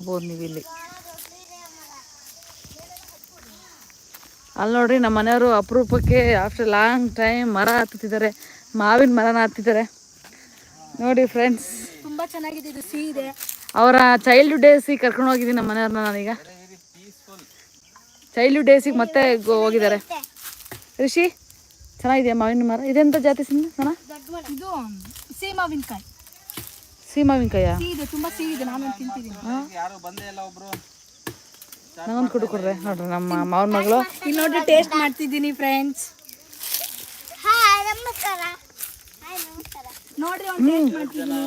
ನೋಡ್ಬೋದು ನೀವು ಇಲ್ಲಿ ಅಲ್ಲಿ ನೋಡ್ರಿ ನಮ್ಮ ಮನೆಯವರು ಅಪರೂಪಕ್ಕೆ ಆಫ್ಟರ್ ಲಾಂಗ್ ಟೈಮ್ ಮರ ಹತ್ತುತ್ತಿದ್ದಾರೆ ಮಾವಿನ ಮರನ ಹತ್ತಿದ್ದಾರೆ ನೋಡಿ ಫ್ರೆಂಡ್ಸ್ ತುಂಬಾ ಚೆನ್ನಾಗಿದೆ ಇದು ಸೀ ಇದೆ. ಅವರ ಚೈಲ್ಡ್ಹುಡ್ ಡೇಸಿಗೆ ಕರ್ಕೊಂಡು ಹೋಗಿದ್ದೀನಿ ನಮ್ಮ ಮನೆಯವ್ರನ್ನ ನಾನೀಗ. ಚೈಲ್ಡ್ಹುಡ್ ಡೇಸಿಗೆ ಮತ್ತೆ ಹೋಗಿದ್ದಾರೆ. ರಿಷಿ ಚೆನ್ನಾಗಿದೆಯಾ ಮಾವಿನ ಮರ? ಇದೆಂತ ಜಾತಿ ಸಿಂಧ ಸಣ್ಣ? ಇದು ಸೀ ಮಾವಿನಕಾಯಿ ಸಿಹಿ ಮಾವಿನಕಾಯ ಸಿಹಿ ಇದೆ ತುಂಬಾ ಸಿಹಿ ಇದೆ ನಾನು ತಿಂತಿದ್ದೀನಿ. ನಂಗೊಂದು ಕುಡು ಕೊಡ್ರೆ ನೋಡ್ರಿ ನಮ್ಮ ಮಾವನ ಮಗಳು. ಇಲ್ಲಿ ನೋಡಿ ಟೇಸ್ಟ್ ಮಾಡ್ತಿದ್ದೀನಿ ಫ್ರೆಂಡ್ಸ್ ನೋಡ್ರಿ ಅವ್ನು ಟೇಸ್ಟ್ ಮಾಡ್ತಿದ್ದೀನಿ.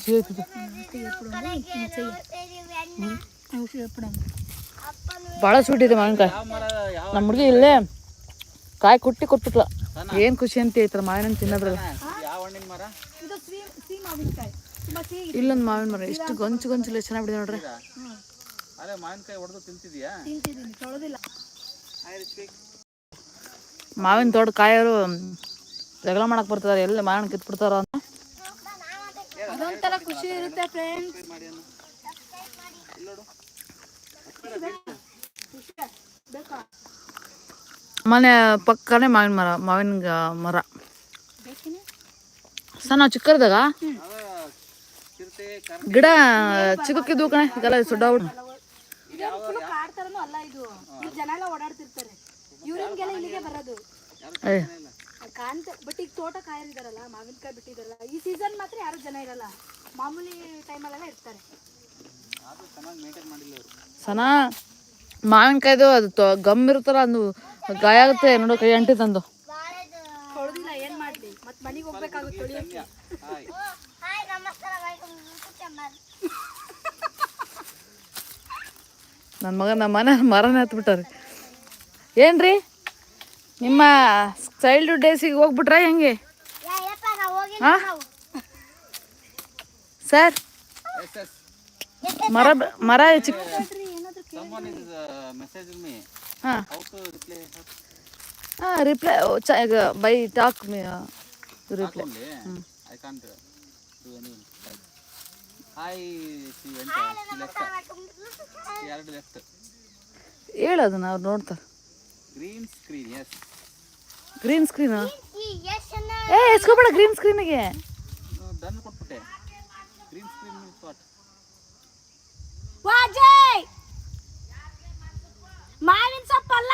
ಸಿಹಿ ಐತಿದು. ಭಾಳ ಸ್ವೀಟ್ ಇದೆ ಮಾವಿನಕಾಯಿ ನಮ್ಮ ಹುಡುಗಿ ಇಲ್ಲೇ ಕಾಯಿ ಕುಟ್ಟಿ ಕೊಟ್ಬಿಟ್ಲ ಏನು ಖುಷಿ ಅಂತ ಐತ್ರ ಮಾವಿನ ಹಣ್ಣು ತಿನ್ನೋದ್ರಲ್ಲ ಮಾವಿನಕಾಯಿ. ತುಂಬಾ ಸಿಹಿ ಇಲ್ಲೊಂದು ಮಾವಿನ ಮರ. ಎಷ್ಟು ಗೊಂಚು ಗೊಂಚಲು ಚೆನ್ನಾಗಿ ಬಿಡಿದೆ ನೋಡ್ರಿ. ತಿಂತಿದ್ದೀನಿ. ತೊಳೆದಿಲ್ಲ. ಮಾವಿನ ತೋಟ ಕಾಯೋರು ಜಗಳ ಮಾಡಕ್ ಬರ್ತಾರೆ ಎಲ್ಲಿ ಮಾವಿನ ಕಿತ್ಬಿಡ್ತಾರ ಅಂತ. ಅದೊಂಥರ ಖುಷಿ ಇರುತ್ತೆ ಫ್ರೆಂಡ್ಸ್ ಮನೆ ಪಕ್ಕನೆ ಮಾವಿನ ಮರ ಮಾವಿನ ಮರ ಸರ್ ನಾವು ಚಿಕ್ಕದಾಗ ಗಿಡ ಚಿಕ್ಕಕ್ಕಿದ್ವು ಕಣೆ ಇದೆಲ್ಲ ಸುಡ್ಡಾಗ್ಬಿಟ್ಟು ಫುಲ್ ಕಾಡ್ ತರನು ಅಲ್ಲ ಇದು ಇಲ್ಲಿ ಜನ ಚಿಕ್ಕರ್ದಾಗ? ಗಿಡ ಇವ್ರಿಗೆಲ್ಲ ಕಣೆ ಬರೋದು ಸುಡ್ಡಾವು ಕಾಣ್ತ ಬಟ್ ಈಗ ತೋಟ ಕಾಯರಿದಾರಲ್ಲ ಮಾವಿನಕಾಯಿ ಬಿಟ್ಟಿದಾರಲ್ಲ ಈ ಸೀಸನ್ ಮಾತ್ರ ಯಾರು ಜನ ಇರಲ್ಲ. ಮಾಮೂಲಿ ಟೈಮಲ್ಲೆಲ್ಲ ಇರ್ತಾರೆ. ಸನ ಮಾವಿನಕಾಯ್ದು ಅದು ತೊ- ಗಮ್ ಇರುತ್ತಲ್ಲ ಅದು ಗಾಯ ಆಗುತ್ತೆ ನೋಡು ಕೈ ಅಂಟಿ ತಂದು ತೊಳೆದಿಲ್ಲ ಏನ್ ಮಾಡ್ಲಿ ಮತ್ ಮನೆಗೆ ಹೋಗ್ಬೇಕಾಗುತ್ತೆ ತೊಳಿಯಕ್ಕೆ ನನ್ನ ಮಗ ನಮ್ಮ ಮನೆ ಮರನೇ ಹತ್ಬಿಟ್ಟಾರೆ ಏನ್ರಿ? ನಿಮ್ಮ ಚೈಲ್ಡ್ಹುಡ್ ಡೇಸಿಗೆ ಹೋಗ್ಬಿಟ್ರ ಹೆಂಗೆ? ಹಾಂ? ಸರ್ ಮರ ಮರ ಚಿಕ್ಕ ಹಾಂ. ಹಾಂ ರಿಪ್ಲೈ ಈಗ by talk reply I She already left. ಹೇಳೋದನ್ನ ಅವ್ರು ನೋಡ್ತಾರೆ green screen, yes. Green screen ಏ ಎಸ್ಕೋಬೇಡ ಗ್ರೀನ್ ಸ್ಕ್ರೀನಿಗೆ ಡನ್ ಕೊಟ್ಬಿಟ್ಟೆ. ಗ್ರೀನ್ ಸ್ಕ್ರೀನ್ ಸ್ಪಾಟ್ ವಾಜಯ್! ಮಾವಿನ ಸೊಪ್ಪಲ್ಲ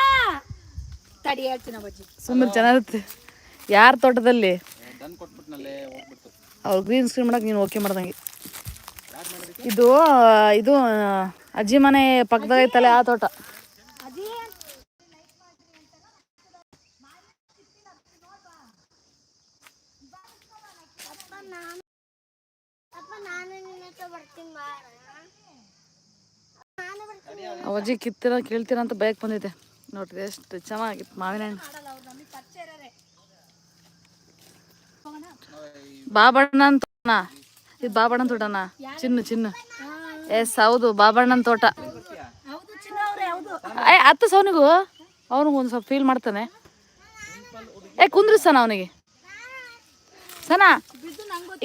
ತಡಿ ಹೇಳ್ತೀನಿ ಬಜ್ಜಿ ಸುಮ್ಮನೆ ಚೆನ್ನಾಗಿರುತ್ತೆ. ಯಾರ ತೋಟದಲ್ಲಿ? ಡನ್ ಕೊಟ್ಬಿಟ್ನಲ್ಲೇ ಹೋಗ್ಬಿಡ್ತು. ಅವ್ರು ಗ್ರೀನ್ ಸ್ಕ್ರೀನ್ ಮಾಡಕ್ಕೆ ನೀನು ಓಕೆ ಮಾಡ್ದಂಗೆ. ಇದು ಇದು ಅಜ್ಜಿ ಮನೆ ಪಕ್ಕದಾಗ ಐತಲ್ಲ ಆ ತೋಟ. ಅಜ್ಜಿ? ಕಿತ್ತಿರ ಕೇಳ್ತೀರ ಅಂತ ಬೈಕ್ ಬಂದಿದೆ ನೋಡ್ರಿ ಎಷ್ಟು ಚೆನ್ನಾಗಿತ್ತು ಮಾವಿನ ಹಣ್ಣು ಬಾಬಣ್ಣ ತೋಟನ ಇದು ಬಾಬಣ್ಣನ ತೋಟನಾ? ಚಿನ್ನು ಚಿನ್ನು. ಎಸ್ ಹೌದು ಬಾಬಣ್ಣನ ತೋಟ. ಏ ಹತ್ತು ಸೌನಿಗೂ ಅವನಿಗೂ ಒಂದು ಸ್ವಲ್ಪ ಫೀಲ್ ಮಾಡ್ತಾನೆ. ಏ ಕುಂದ್ರಿ ಸನ ಅವನಿಗೆ? ಸನ?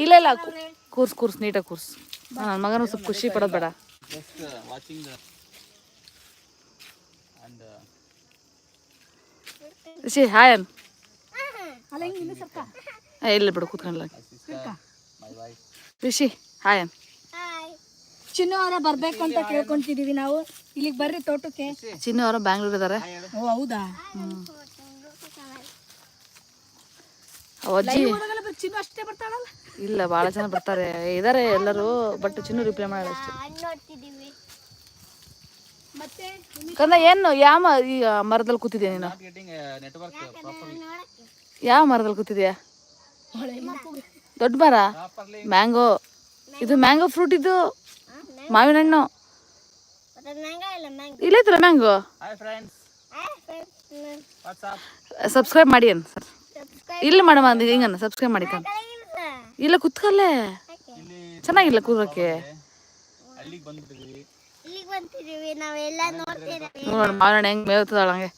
ಇಲ್ಲ ಇಲ್ಲ ಕೂರ್ಸ್ ಕೂರ್ಸ್, ನೀಟಾಗಿ ಕೂರ್ಸ್. ನನ್ನ ಮಗನ ಸ್ವಲ್ಪ ಖುಷಿ ಪಡೋದು ಬೇಡ. She watching the. And Rishi hi ಅನ್. ಅಲ್ಲ ಹಿಂಗೆ ಇನ್ನೂ ಸ್ವಲ್ಪ ಏ, ಇಲ್ಲ ಬಿಡು ಕೂತ್ಕೊಂಡಿಲ್ಲ ರಿಷಿ ಹಾಯ್ ಚಿನ್ನು ಅವರ ಬರ್ಬೇಕು ಅಂತ ಕೇಳ್ಕೊಂತಿದೀವಿ ನಾವು. ಇಲ್ಲಿಗೆ ಬರ್ರಿ ತೋಟಕ್ಕೆ. ಚಿನ್ನು ಅವರ ಬ್ಯಾಂಗ್ಳೂರ್ ಇದಾರೆ. ಓ ಹೌದಾ? ಅಜ್ಜಿ. ಚಿನ್ನು ಅಷ್ಟೇ ಬರ್ತಾಳಲ್ಲ? ಇಲ್ಲ ಬಹಳ ಜನ ಬರ್ತಾರೆ. ಇದಾರೆ ಎಲ್ಲರೂ ಬಟ್ ಚಿನ್ನು ರಿಪ್ಲೈ ಮಾಡಲ್ಲ ಅಷ್ಟೇ. ಮತ್ತೆ? ಕಂದ ಏನು ಯಾವ ಈ ಮರದಲ್ಲಿ ಕೂತಿದ್ಯಾ ನೀನು. ಯಾವ ಮರದಲ್ಲಿ ಕೂತಿದ್ಯಾ? ದೊಡ್ಡ ಮರ ಮ್ಯಾಂಗೋ. ಇದು ಮ್ಯಾಂಗೋ ಫ್ರೂಟ್ ಇದು? ಮಾವಿನ ಹಣ್ಣು ಇಲ್ಲ ಐತಲ್ಲ ಮ್ಯಾಂಗೋ? ಸಬ್ಸ್ಕ್ರೈಬ್ ಮಾಡಿ ಅನ್ ಸರ್. ಇಲ್ಲ ಮೇಡಮ್ ಅಂದ್ ಹಿಂಗನ್ನ ಸಬ್ಸ್ಕ್ರೈಬ್ ಮಾಡಿ ಕಣ್. ಇಲ್ಲ ಕುತ್ಕಲ್ಲೇ. ಚೆನ್ನಾಗಿಲ್ಲ ಕೂರೋಕೆ. ನೋಡೋಣ ಮಾವಿನ ಹಣ್ಣು ಹೆಂಗೆ ಮೇವ್ತದಾಳ ಹಂಗೆ.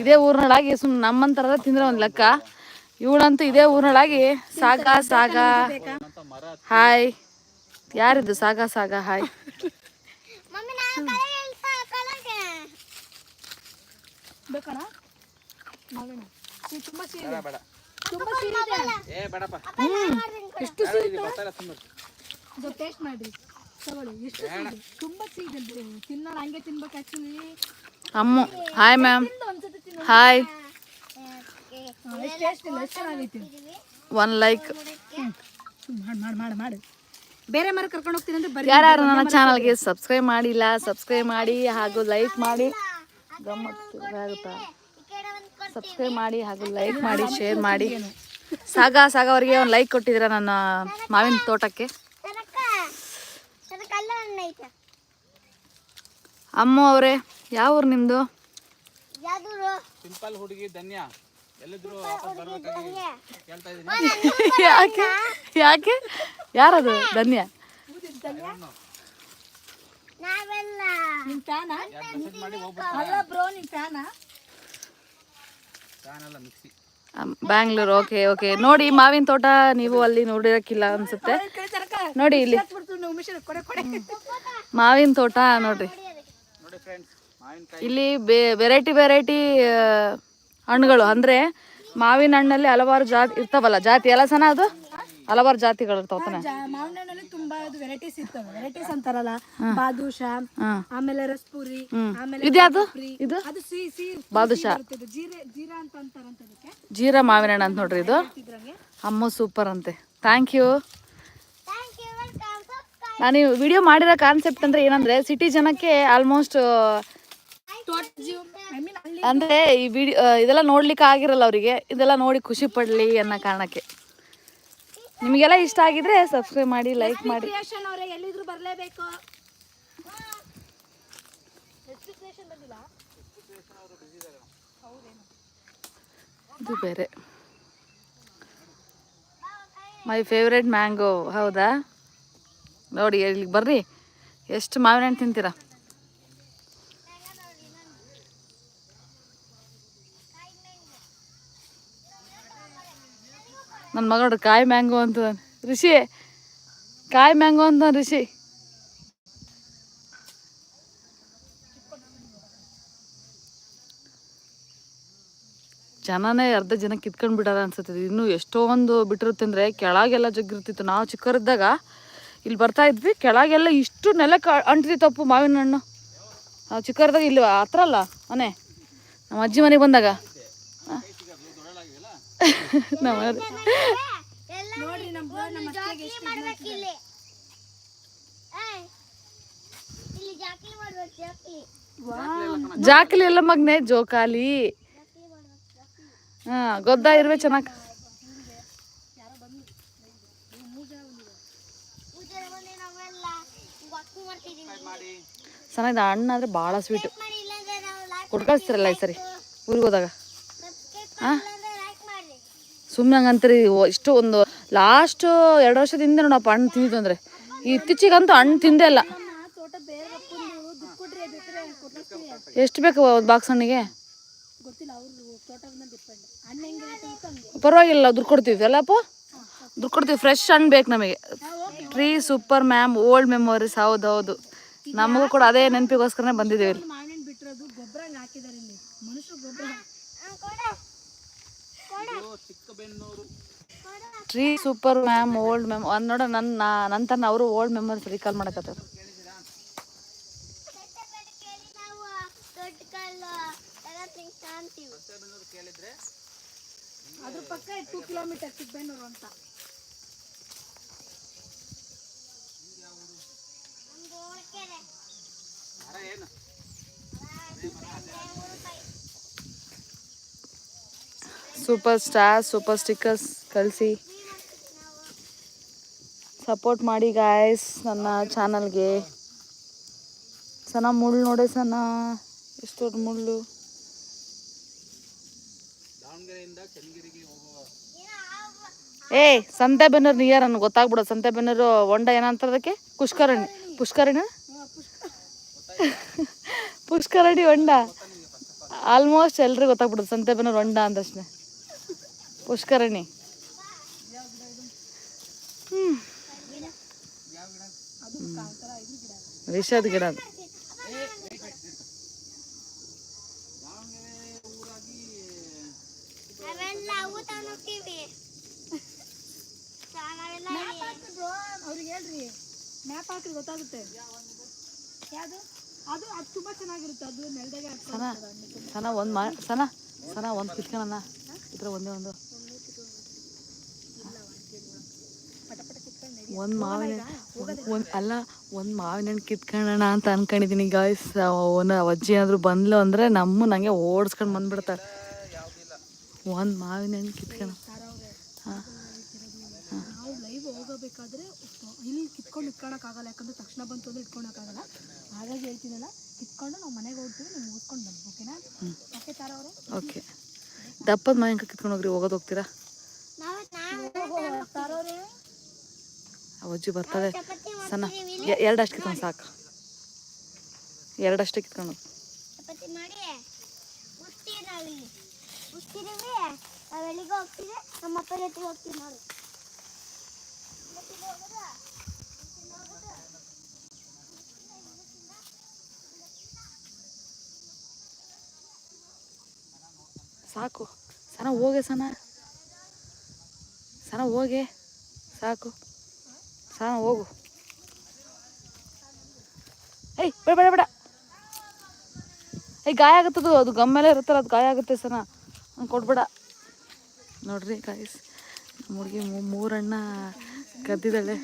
ಇದೇ ಊರ್ನಾಳಾಗಿ ಸುಮ್ಮನೆ ನಮ್ಮಂತರ ತಿಂದ್ರೆ ಒಂದು ಲೆಕ್ಕ. ಇವಳಂತೂ ಇದೇ ಊರೊಳಗೆ. ಸಾಗ ಸಾಗ. ಹಾಯ್ ಯಾರಿದ್ದು ಸಾಗ ಸಾಗ ಹಾಯ್ ಎಷ್ಟು ಟೇಸ್ಟ್ ಮಾಡ್ರಿ ಎಷ್ಟು ತುಂಬಾ ತಿನ್ನೋಣ ಹಂಗೆ ತಿನ್ಬೇಕು ಆಕ್ಚುಲಿ ಅಮ್ಮ. ಹಾಯ್ ಮ್ಯಾಮ್ ಹಾಯ್ ಎಷ್ಟು ಟೇಸ್ಟ್ ಇಲ್ಲ ಎಷ್ಟು ಚೆನ್ನಾಗೈತಿ ಒನ್ ಲೈಕ್ ಮಾಡಿ ಮಾಡಿ ಮಾಡಿ ಮಾಡಿ ಬೇರೆ ಮರ ಕರ್ಕೊಂಡು ಹೋಗ್ತೀನಿ ಅಂದ್ರೆ ಯಾರು ಯಾರ್ಯಾರು ನನ್ನ ಚಾನಲ್ಗೆ ಸಬ್ಸ್ಕ್ರೈಬ್ ಮಾಡಿಲ್ಲ ಸಬ್ಸ್ಕ್ರೈಬ್ ಮಾಡಿ ಹಾಗೂ ಲೈಕ್ ಮಾಡಿ. ಗಮ್ಮತ್ತು ಆಗುತ್ತಾ ಸಬ್ಸ್ಕ್ರೈಬ್ ಮಾಡಿ ಹಾಗೂ ಲೈಕ್ ಮಾಡಿ ಶೇರ್ ಮಾಡಿ. ಸಾಗ ಸಾಗ ಅವರಿಗೆ ಒಂದು ಲೈಕ್ ಕೊಟ್ಟಿದ್ರ ನನ್ನ ಮಾವಿನ ತೋಟಕ್ಕೆ? ಅಮ್ಮ ಅವರೇ ಯಾವ ಊರು ನಿಮ್ಮದು ಸಿಂಪಲ್ ಹುಡುಗಿ ಧನ್ಯ. ಯಾಕೆ? ಯಾಕೆ? ಯಾರದು? ಧನ್ಯ. Bangalore okay okay. ನೋಡಿ ಮಾವಿನ ತೋಟ ನೀವು ಅಲ್ಲಿ ನೋಡಿರಕ್ಕಿಲ್ಲ ಅನ್ಸುತ್ತೆ. ನೋಡಿ ಇಲ್ಲಿ. ಮಾವಿನ ತೋಟ ನೋಡ್ರಿ. ನೋಡಿ ಫ್ರೆಂಡ್ಸ್ ಮಾವಿನಕಾಯಿ ಇಲ್ಲಿ ವೆರೈಟಿ ವೆರೈಟಿ ಹಣ್ಣುಗಳು. ಅಂದ್ರೆ ಮಾವಿನ ಹಣ್ಣಲ್ಲಿ ಹಲವಾರು ಜಾತಿ ಇರ್ತಾವಲ್ಲ ಜಾತಿ ಎಲ್ಲ ಸನ ಅದು? ಹಲವಾರು ಜಾತಿಗಳು ಇರ್ತಾವ ಮಾವಿನ ಹಣ್ಣಲ್ಲಿ ತುಂಬಾ ವೆರೈಟೀಸ್ ಇರ್ತವೆ. ವೆರೈಟೀಸ್ ಅಂತಾರಲ್ಲ ಬಾದುಷಾ ಆಮೇಲೆ ರಸ್ಪುರಿ ಆಮೇಲೆ ಇದ್ಯಾವುದು ಇದು? ಅದು ಬಾದುಷಾ. ಜೀರೆ ಜೀರಾ ಅಂತ ಅಂತಾರಂತ ಅದಕ್ಕೆ ಜೀರಾ ಮಾವಿನ ಹಣ್ಣು ಅಂತ ನೋಡ್ರಿ ಇದು? ಅಮ್ಮ ಸೂಪರ್ ಅಂತೆ. Thank you thank you welcome subscribe ನಾನು ವಿಡಿಯೋ ಮಾಡಿರೋ ಕಾನ್ಸೆಪ್ಟ್ ಅಂದರೆ ಏನಂದರೆ ಸಿಟಿ ಜನಕ್ಕೆ ಆಲ್ಮೋಸ್ಟ್ ಅಂದ್ರೆ ಈ ವಿಡಿಯೋ ಇದೆಲ್ಲ ನೋಡ್ಲಿಕ್ಕೆ ಆಗಿರಲ್ಲ ಅವರಿಗೆ. ಇದೆಲ್ಲ ನೋಡಿ ಖುಷಿ ಪಡ್ಲಿ ಅನ್ನೋ ಕಾರಣಕ್ಕೆ. ನಿಮಗೆಲ್ಲ ಇಷ್ಟ ಆಗಿದ್ರೆ ಸಬ್ಸ್ಕ್ರೈಬ್ ಮಾಡಿ ಲೈಕ್ ಮಾಡಿ. ಎಲ್ಲಿದ್ರು ಬರಲೇಬೇಕು. ಇದು ಬೇರೆ. ಮೈ ಫೇವ್ರೆಟ್ ಮ್ಯಾಂಗೋ ಹೌದಾ? ನೋಡಿ ಇಲ್ಲಿಗೆ ಬರ್ರಿ? ಎಷ್ಟು ಮಾವಿನ ಹಣ್ಣು ತಿಂತೀರಾ? ನನ್ನ ಮಗಳು ಕಾಯಿ ಮ್ಯಾಂಗೋ ಅಂತ ಋಷಿ, ಕಾಯಿ ಮ್ಯಾಂಗೋ ಅಂತ ಋಷಿ. ಜನನೇ ಅರ್ಧ ಜನ ಕಿತ್ಕೊಂಡು ಬಿಡಾರ ಅನ್ಸುತ್ತೆ ಇನ್ನು ಎಷ್ಟೊಂದು ಬಿಟ್ಟಿರುತ್ತೆ ಅಂದರೆ ಕೆಳಗೆಲ್ಲ ಜಗ್ಗಿರ್ತಿತ್ತು. ನಾವು ಚಿಕ್ಕರಿದ್ದಾಗ ಇಲ್ಲಿ ಬರ್ತಾ ಇದ್ವಿ. ಕೆಳಗೆಲ್ಲ ಇಷ್ಟು ನೆಲಕ್ಕೆ ಅಂಟಿತಪ್ಪು ಮಾವಿನ ಹಣ್ಣು. ನಾವು ಚಿಕ್ಕವರಿದ್ದಾಗ ಇಲ್ಲಿ ಹತ್ರ ಅಲ್ಲ, ಮನೆ. ನಮ್ಮ ಅಜ್ಜಿ ಮನೆಗೆ ಬಂದಾಗ. ನಮ್ಮ ನೋಡ್ರಿ ನಮ್ಮ ಮಾಡ್ಬೇಕಿಲ್ಲಿ ಇಲ್ಲಿ ಮಾಡ್ಬೇಕು ಜಾಕಲಿ. ಎಲ್ಲ ಮಗ್ನೆ ಜೋಕಾಲಿ. ಹಾ ಗೊದ್ದ ಇರ್ವೆ ಚೆನ್ನಾಗಿ. ಚೆನ್ನಾಗಿದೆ ಹಣ್ಣು ಆದರೆ ಭಾಳ ಸ್ವೀಟು ಮಾಡಿ ಇಲ್ಲಾಂದ್ರೆ ನಾವು ಲೈಕ್ ಕೊಟ್ಟು ಕಳಿಸ್ತಿರಲ್ಲ ಈ ಸರಿ. ಊರಿಗೆ ಹೋದಾಗ. ಸಬ್ಸ್ಕ್ರೈಬ್ ಮಾಡಿ ಇಲ್ಲಾಂದ್ರೆ ಲೈಕ್ ಮಾಡಿ ಸುಮ್ಮನೆ ಓ- ಇಷ್ಟು ಒಂದು ಲಾಸ್ಟ್ ಎರಡು ವರ್ಷದಿಂದ ನೋಡಪ್ಪ ಹಣ್ಣು ತಿಂದಿದ್ದು ಅಂದರೆ. ಇತ್ತೀಚಿಗಂತೂ ಹಣ್ಣು ತಿಂದೇ ಇಲ್ಲ. ಎಷ್ಟು ಬೇಕು ಒಂದು ಬಾಕ್ಸ್ ಹಣ್ಣಿಗೆ? ಪರವಾಗಿಲ್ಲ, ದುಡ್ಡು ಕೊಡ್ತೀವಿ. ಅಲ್ಲಪ್ಪ ದುಡ್ಡು ಕೊಡ್ತೀವಿ. ಫ್ರೆಶ್ ಹಣ್ಣು ಬೇಕು ನಮಗೆ. Tree super ma'am old memories ಹೌದು ಹೌದು. ನಮಗೂ ಕೂಡ ಅದೇ ನೆನಪಿಗೋಸ್ಕರನೇ ಬಂದಿದ್ದೀವಿ ಟ್ರೀ ಸೂಪರ್ ಮ್ಯಾಮ್ ಓಲ್ಡ್ ಮೆಮ್ ಅದು ನೋಡ ನನ್ನ ನಂತರ ಅವರು ಓಲ್ಡ್ ಮೆಮೊರೀಸ್ ರೀಕಾಲ್ ಮಾಡಕತ್ತಾರ. ಕೇಳಿ ನಾವು ದೊಡ್ಡ ಕಲ್ಲು ಎಲ್ಲ ಥಿಂಗ್ಸ್ ಕಾಣ್ತೀವಿ. ಕೇಳಿದ್ರೆ. ಅದ್ರ ಪಕ್ಕ ಟೂ ಕಿಲೋಮೀಟರ್ ಸಿಗ್ಬೇನೂರು ಅಂತ ನಮ್ದು ಓಳ್ಕೆರೆ ಮರ ಏನು ಸೂಪರ್ ಸ್ಟಾರ್ ಸೂಪರ್ ಸ್ಟಿಕ್ಕರ್ಸ್ ಕಳಿಸಿ. ಸಪೋರ್ಟ್ ಮಾಡಿ ಗಾಯ್ಸ್ ನನ್ನ ಚಾನಲ್ಗೆ ಸನ ಮುಳ್ಳು ನೋಡೆ ಸನ ಎಷ್ಟು ದೊಡ್ಡ ಮುಳ್ಳು ಏಯ್ ಸಂತೆ ಬೆನ್ನೂರು ನಿಯರ್ ಅನ್ ನಿಯರ್ ಸಂತೆ ಬೆನ್ನೂರು ಹೊಂಡ ಏನಂತಾರೆ ಅದಕ್ಕೆ? ಪುಷ್ಕರಣಿ. ಪುಷ್ಕರಣಿ ಪುಷ್ಕರಣಿ ಹೊಂಡ. ಆಲ್ಮೋಸ್ಟ್ ಎಲ್ರಿಗೂ ಸಂತೆ ಬೆನ್ನೂರು ಹೊಂಡ ಅಂದಷ್ಟೇ. ಪುಷ್ಕರಣಿ. ವಿಷದ ಗಿಡ ಅದು. ಅವ್ರಿಗೆ ಹೇಳ್ರಿ. ಮ್ಯಾಪ್ ಹಾಕಿ ಗೊತ್ತಾಗುತ್ತೆ. ಯಾವುದು? ಅದು ಅದು ತುಂಬಾ ಚೆನ್ನಾಗಿರುತ್ತೆ. ಅದು ಸನ ಸನ ಒಂದು ಮಾ ಸನ ಸನ ಒಂದು ಕಿತ್ಕೊಳಣ ಇದ್ರ ಒಂದೇ ಒಂದು ಒಂದು ಮಾವಿನ ಒಂದು ಅಲ್ಲ ಒಂದು ಮಾವಿನ ಹಣ್ಣು ಕಿತ್ಕೊಳ್ಳೋಣ ಅಂತ ಅನ್ಕೊಂಡಿದ್ದೀನಿ ಗಾಯ್ಸ್ ಅವನ ಅಜ್ಜಿ ಏನಾದರೂ ಬಂದ್ಲು ಅಂದರೆ ನಮ್ಮ ನಂಗೆ ಓಡಿಸ್ಕೊಂಡು ಬಂದ್ಬಿಡ್ತಾರೆ. ಒಂದು ಮಾವಿನ ಹಣ್ಣು ಕಿತ್ಕೊಳ್ಳೋ ಹಾಂ. ನಾವು ಲೈವ್ ಹೋಗಬೇಕಾದ್ರೆ ಇಲ್ಲಿ ಕಿತ್ಕೊಂಡು ಇಟ್ಕೊಳಕ್ಕಾಗಲ್ಲ ಯಾಕಂದ್ರೆ ತಕ್ಷಣ ಬಂತು ಅಂದ್ರೆ ಇಟ್ಕೊಳಕ್ಕಾಗಲ್ಲ ಹಾಗಾಗಿ ಹೇಳ್ತೀನಲ್ಲ ಕಿತ್ಕೊಂಡು ನಾವು ಮನೆಗೆ ಹೋಗ್ತೀವಿ ನೀವು ಮುಗಿಸ್ಕೊಂಡು ಬಂದು ಓಕೆನಾ? ಓಕೆ ತಾರ ಅವರೇ ಓಕೆ. ದಪ್ಪದ ಮಾವಿನಕಾಯಿ ಕಿತ್ಕೊಂಡು ಹೋಗ್ರಿ ಹೋಗೋದು ಹೋಗ್ತೀರಾ? ಅಜ್ಜಿ ಬರ್ತಾಳೆ. ಸಣ್ಣ ಎರಡಷ್ಟು ಕಿತ್ಕೊಂಡು ಸಾಕು. ಎರಡಷ್ಟೇ ಕಿತ್ಕೊಂಡು ಸಾಕು. ಸಣ್ಣ ಹೋಗೆ ಸಣ್ಣ. ಸಣ್ಣ ಹೋಗೆ. ಸಾಕು. ಸನ ಹೋಗು. ಏಯ್, ಬೇಡ ಬೇಡ ಬೇಡ. ಏಯ್, ಗಾಯ ಆಗುತ್ತದು ಅದು ಗಮ್ಮೆಲ್ಲ ಇರುತ್ತಲ್ಲ, ಅದು ಗಾಯ ಆಗುತ್ತೆ ಸನ. ಕೊಡ್ಬೇಡ. ನೋಡ್ರಿ ಗಾಯಸ್ ನಮ್ಮ ಹುಡುಗಿ ಮೂರಣ್ಣ ಕದ್ದಿದ್ದಾಳೆ.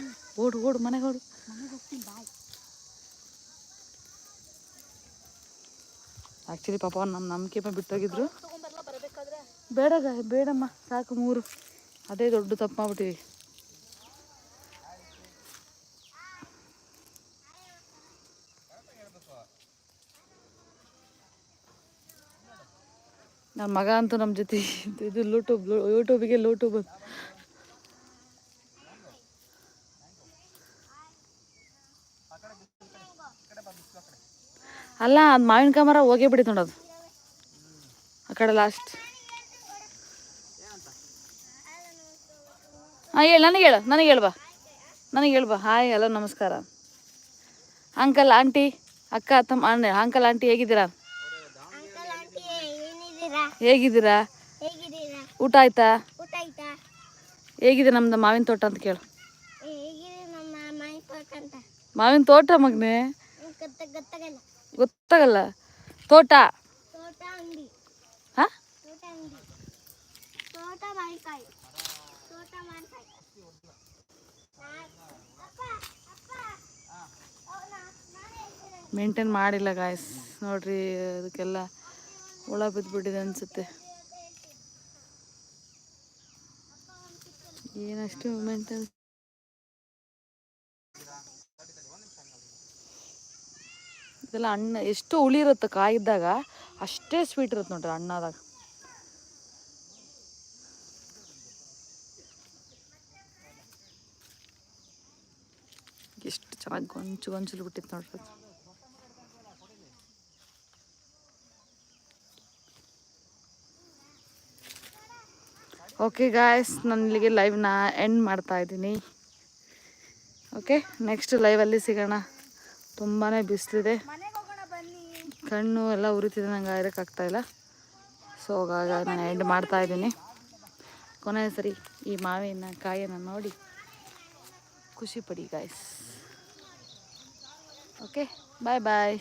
ಓಡು ಓಡು, ಮನೆಗೆ ಓಡು. ಆ್ಯಕ್ಚುಲಿ ಪಾಪ ನಮ್ಮ ನಂಬಿಕೆ ಬಿಟ್ಟೋಗಿದ್ರು. ಬೇಡ ಗಾಯ ಬೇಡಮ್ಮ, ಸಾಕು ಮೂರು. ಅದೇ ದೊಡ್ಡ ತಪ್ಪು ಮಾಡ್ಬಿಟ್ಟಿವಿ ನನ್ನ ಮಗ ಅಂತೂ ನಮ್ಮ ಜೊತೆ ಇದು- ಲೂಟೂಬ್ ಯೂಟ್ಯೂಬ್ ಯೂಟ್ಯೂಬಿಗೆ ಯೂಟ್ಯೂಬ್ ಅಲ್ಲ, ಅದು ಮಾವಿನಕಾಯಿ ಕಾಮರ ಹೋಗೇ ಬಿಡಿ ನೋಡೋದು ಆ ಕಡೆ ಲಾಸ್ಟ್ ಹಾಂ, ಹೇಳು, ನನಗೆ ಹೇಳು, ನನಗೆ ಹೇಳ್ಬಾ ನನಗೆ ಹೇಳ್ಬಾ ಹಾಯ್ ಹಲೋ ನಮಸ್ಕಾರ. ಅಂಕಲ್ ಆಂಟಿ ಅಕ್ಕ, ತಮ್ಮ, ಅಣ್ಣ ಅಂಕಲ್ ಆಂಟಿ ಹೇಗಿದ್ದೀರಾ? ಹೇಗಿದ್ದೀರಾ? ಹೇಗಿದ್ದೀರಾ? ಊಟ ಆಯ್ತಾ? ಊಟ ಆಯ್ತಾ? ಹೇಗಿದೆ ನಮ್ದು ಮಾವಿನ ತೋಟ ಅಂತ ಕೇಳು. ಹೇಗಿದೆ ನಮ್ಮ ಮನೆ ತೋಟ ಅಂತ? ಮಾವಿನ ತೋಟ ಮಗ್ನೆ? ಗೊತ್ತ ಗೊತ್ತಾಗಲ್ಲ. ಗೊತ್ತಾಗಲ್ಲ. ತೋಟ? ತೋಟ ಅಂಗಡಿ. ಹಾಂ? ತೋಟ ಅಂಗಡಿ. ತೋಟ ಮಾವಿನಕಾಯಿ. ತೋಟ ಮಾವಿನಕಾಯಿ. ಅಪ್ಪ ಅಪ್ಪ ಅವ್ನ ನಾನೇ ಹೇಳ್ತೀನಿ ಮೇಂಟೈನ್ ಮಾಡಿಲ್ಲ ಗಾಯ್ಸ್ ನೋಡ್ರಿ ಅದಕ್ಕೆಲ್ಲ ಹುಳ ಬಿದ್ದುಬಿಟ್ಟಿದೆ ಅನಿಸುತ್ತೆ. ಏನಷ್ಟು ಮೇಂಟೈನ್ ಇದೆಲ್ಲ ಹಣ್ಣು ಎಷ್ಟು ಹುಳಿ ಇರುತ್ತೆ ಕಾಯಿದ್ದಾಗ, ಅಷ್ಟೇ ಸ್ವೀಟ್ ಇರುತ್ತೆ ನೋಡ್ರಿ ಹಣ್ಣಾದಾಗ ಎಷ್ಟು ಚೆನ್ನಾಗಿ ಗೊಂಚು ಗೊಂಚಲು ಬಿಟ್ಟಿತ್ತು ನೋಡ್ರಿ ಓಕೆ ಗಾಯ್ಸ್ ನಾನು ಇಲ್ಲಿಗೆ ಲೈವ್ನ ಎಂಡ್ ಮಾಡ್ತಾ ಇದ್ದೀನಿ. ಓಕೆ ನೆಕ್ಸ್ಟ್ ಲೈವಲ್ಲಿ ಸಿಗೋಣ. ತುಂಬಾ ಬಿಸಿಲಿದೆ. ಕಣ್ಣು ಎಲ್ಲ ಉರಿತಿದೆ, ನಂಗೆ ಇರೋಕ್ಕಾಗ್ತಾಯಿಲ್ಲ ಸೊ ಹಾಗಾಗಿ ನಾನು ಎಂಡ್ ಮಾಡ್ತಾ ಇದ್ದೀನಿ. ಕೊನೆಯ ಸರಿ, ಈ ಮಾವಿನ ಕಾಯನ್ನು ನೋಡಿ. ಖುಷಿ ಪಡಿ ಗಾಯ್ಸ್ ಓಕೆ ಬಾಯ್ ಬಾಯ್